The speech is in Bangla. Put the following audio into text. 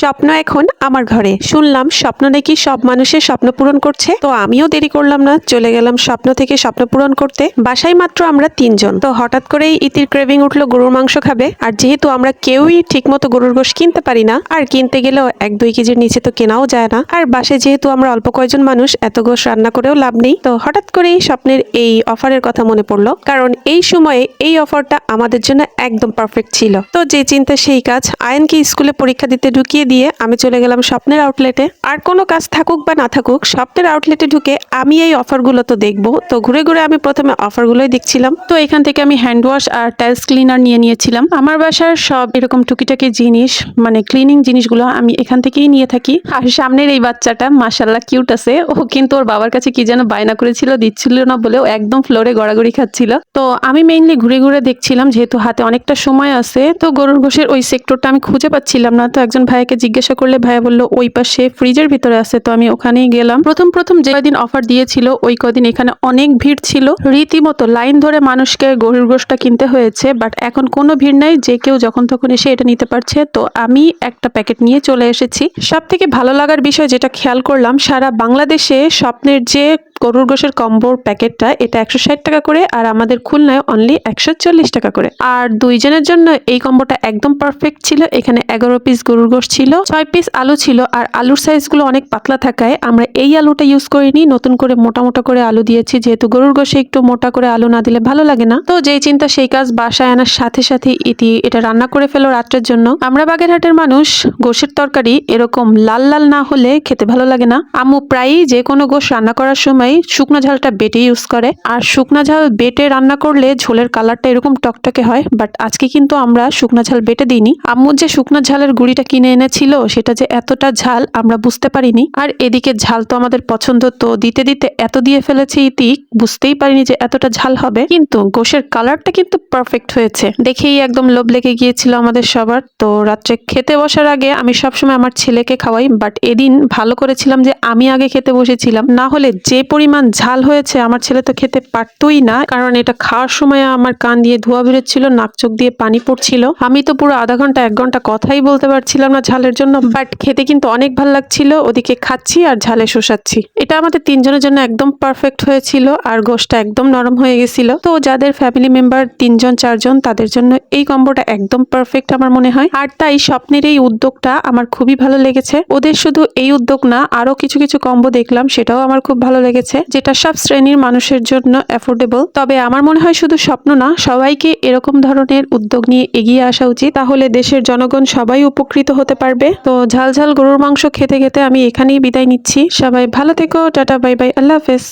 স্বপ্ন এখন আমার ঘরে। শুনলাম স্বপ্ন নাকি সব মানুষের স্বপ্ন পূরণ করছে। তো আমিও দেরি করলাম না, চলে গেলাম স্বপ্ন থেকে স্বপ্ন পূরণ করতে। বাসায় মাত্র আমরা তিনজন। তো হঠাৎ করেই ইতির ক্রেভিং উঠল গরুর মাংস খাবে। আর যেহেতু আমরা কেউই ঠিকমতো গরুর গোশ কিনতে পারি না, আর কিনতে গেলেও এক দুই কেজির নিচে তো কেনাও যায় না। আর বাসায় যেহেতু আমরা অল্প কয়েকজন মানুষ, এত গোশ রান্না করেও লাভ নেই। তো হঠাৎ করেই স্বপ্নের এই অফারের কথা মনে পড়ল। কারণ এই সময়ে এই অফারটা আমাদের জন্য একদম পারফেক্ট ছিল। তো যে চিন্তা সেই কাজ, আয়নকে স্কুলে পরীক্ষা দিতে ঢুকিয়ে দিয়ে আমি চলে গেলাম স্বপ্নের আউটলেটে আর কোনো কাজ থাকুক বা না থাকুক, স্বপ্নের আউটলেটে ঢুকে আমি এই অফারগুলো তো দেখব। তো ঘুরে ঘুরে আমি প্রথমে অফারগুলোই দেখছিলাম। তো এখান থেকে আমি হ্যান্ড ওয়াশ আর টাইলস ক্লিনার নিয়ে নিয়েছিলাম। আমার বাসার সব এরকম টুকিটাকি জিনিস মানে ক্লিনিং জিনিসগুলো আমি এখান থেকেই নিয়ে থাকি। আর সামনের এই বাচ্চাটা মাসাল্লাহ কিউট আছে। ও কিন্তু ওর বাবার কাছে কি যেন বায়না করেছিল, দিচ্ছিল না বলেও একদম ফ্লোরে গড়াগড়ি খাচ্ছিল। তো আমি মেইনলি ঘুরে ঘুরে দেখছিলাম, যেহেতু হাতে অনেকটা সময় আছে, তো গরুর ঘোষের ওই সেক্টরটা আমি খুঁজে পাচ্ছিলাম না। তো একজন ভাইয়াকে জিজ্ঞাসা করলে ভাইয়া বলল, ওই পাশে ফ্রিজের ভিতরে আছে, তো আমি ওখানেই গেলাম। প্রথম প্রথম যে কদিন অফার দিয়েছিল, ওই কদিন এখানে অনেক ভিড় ছিল। রীতিমতো লাইন ধরে মানুষকে গরুর গোশটা কিনতে হয়েছে বাট এখন কোনো ভিড় নাই, যে কেউ যখন তখন এসে এটা নিতে পারছে। তো আমি একটা প্যাকেট নিয়ে চলে এসেছি। সব থেকে ভালো লাগার বিষয় যেটা খেয়াল করলাম, সারা বাংলাদেশে স্বপ্নের যে গরুর গোশের কম্বোর প্যাকেটটা এটা একশো ষাট টাকা করে আর আমাদের খুলনায় অনলি একশো চল্লিশ টাকা করে। আর দুইজনের জন্য এই কম্বোটা একদম পারফেক্ট ছিল। এখানে এগারো পিস গরুর গোশ ছিল, ছয় পিস আলু ছিল আর আলুর সাইজগুলো অনেক পাতলা থাকায় আমরা এই আলুটা ইউজ করিনি। নতুন করে মোটা মোটা করে আলু দিয়েছি। যেহেতু গরুর গোশে একটু মোটা করে আলু না দিলে ভালো লাগে না। তো যেই চিন্তা, সেই কাজ বাসায় আনার সাথে সাথে ইতি এটা রান্না করে ফেলো রাত্রের জন্য। আমরা বাগেরহাটের মানুষ, গোশের তরকারি এরকম লাল লাল না হলে খেতে ভালো লাগে না। আম্মু প্রায়ই যে কোনো গোশ রান্না করার সময় শুকনো ঝালটা বেটে ইউজ করে। আর শুকনো ঝাল বেটে রান্না করলে ঝোলের কালারটা এরকম টকটকে হয় বাট আজকে কিন্তু আমরা শুকনো ঝাল বেটে দিইনি। আম্মু যে শুকনো ঝালের গুঁড়িটা কিনে এনেছিল, সেটা যে এতটা ঝাল আমরা বুঝতে পারিনি। আর এদিকে ঝাল তো আমাদের পছন্দ, তো দিতে দিতে এত দিয়ে ফেলেছে ইতি, বুঝতেই পারিনি যে এতটা ঝাল হবে। কিন্তু গোশের কালারটা কিন্তু পারফেক্ট হয়েছে। দেখেই একদম লোভ লেগে গিয়েছিল আমাদের সবার। তো রাত্রে খেতে বসার আগে আমি সবসময় আমার ছেলেকে খাওয়াই বাট এদিন ভালো করেছিলাম যে আমি আগে খেতে বসেছিলাম। না হলে যে পরিমাণ ঝাল হয়েছে, আমার ছেলে তো খেতে পারতই না। কারণ এটা খাওয়ার সময় আমার কান দিয়ে ধোয়া বেরোচ্ছিল, নাক চোখ দিয়ে পানি পড়ছিল। আমি তো পুরো আধা ঘণ্টা, এক ঘণ্টা কথাই বলতে পারছিলাম না ঝালের জন্য। বাট খেতে কিন্তু অনেক ভালো লাগছিল। ওদিকে খাচ্ছি আর ঝালে শোষাচ্ছি। এটা আমাদের তিনজনের জন্য একদম পারফেক্ট হয়েছিল আর গোশটা একদম নরম হয়ে গেছিল। তো যাদের ফ্যামিলি মেম্বার তিনজন, চারজন, তাদের জন্য এই কম্বোটা একদম পারফেক্ট আমার মনে হয়। আর তাই স্বপ্নের এই উদ্যোগটা আমার খুবই ভালো লেগেছে। ওদের শুধু এই উদ্যোগ না, আরও কিছু কিছু কম্বো দেখলাম, সেটাও আমার খুব ভালো লেগেছে। যেটা সব শ্রেণির মানুষের জন্য অ্যাফোর্ডেবল তবে আমার মনে হয় শুধু স্বপ্ন না, সবাইকে এরকম ধরনের উদ্যোগ নিয়ে এগিয়ে আসা উচিত। তাহলে দেশের জনগণ সবাই উপকৃত হতে পারবে। তো ঝালঝাল ঝাল গরুর মাংস খেতে খেতে আমি এখানেই বিদায় নিচ্ছি। সবাই ভালো থেকো, টাটা, বাই বাই, আল্লাহ হাফেজ।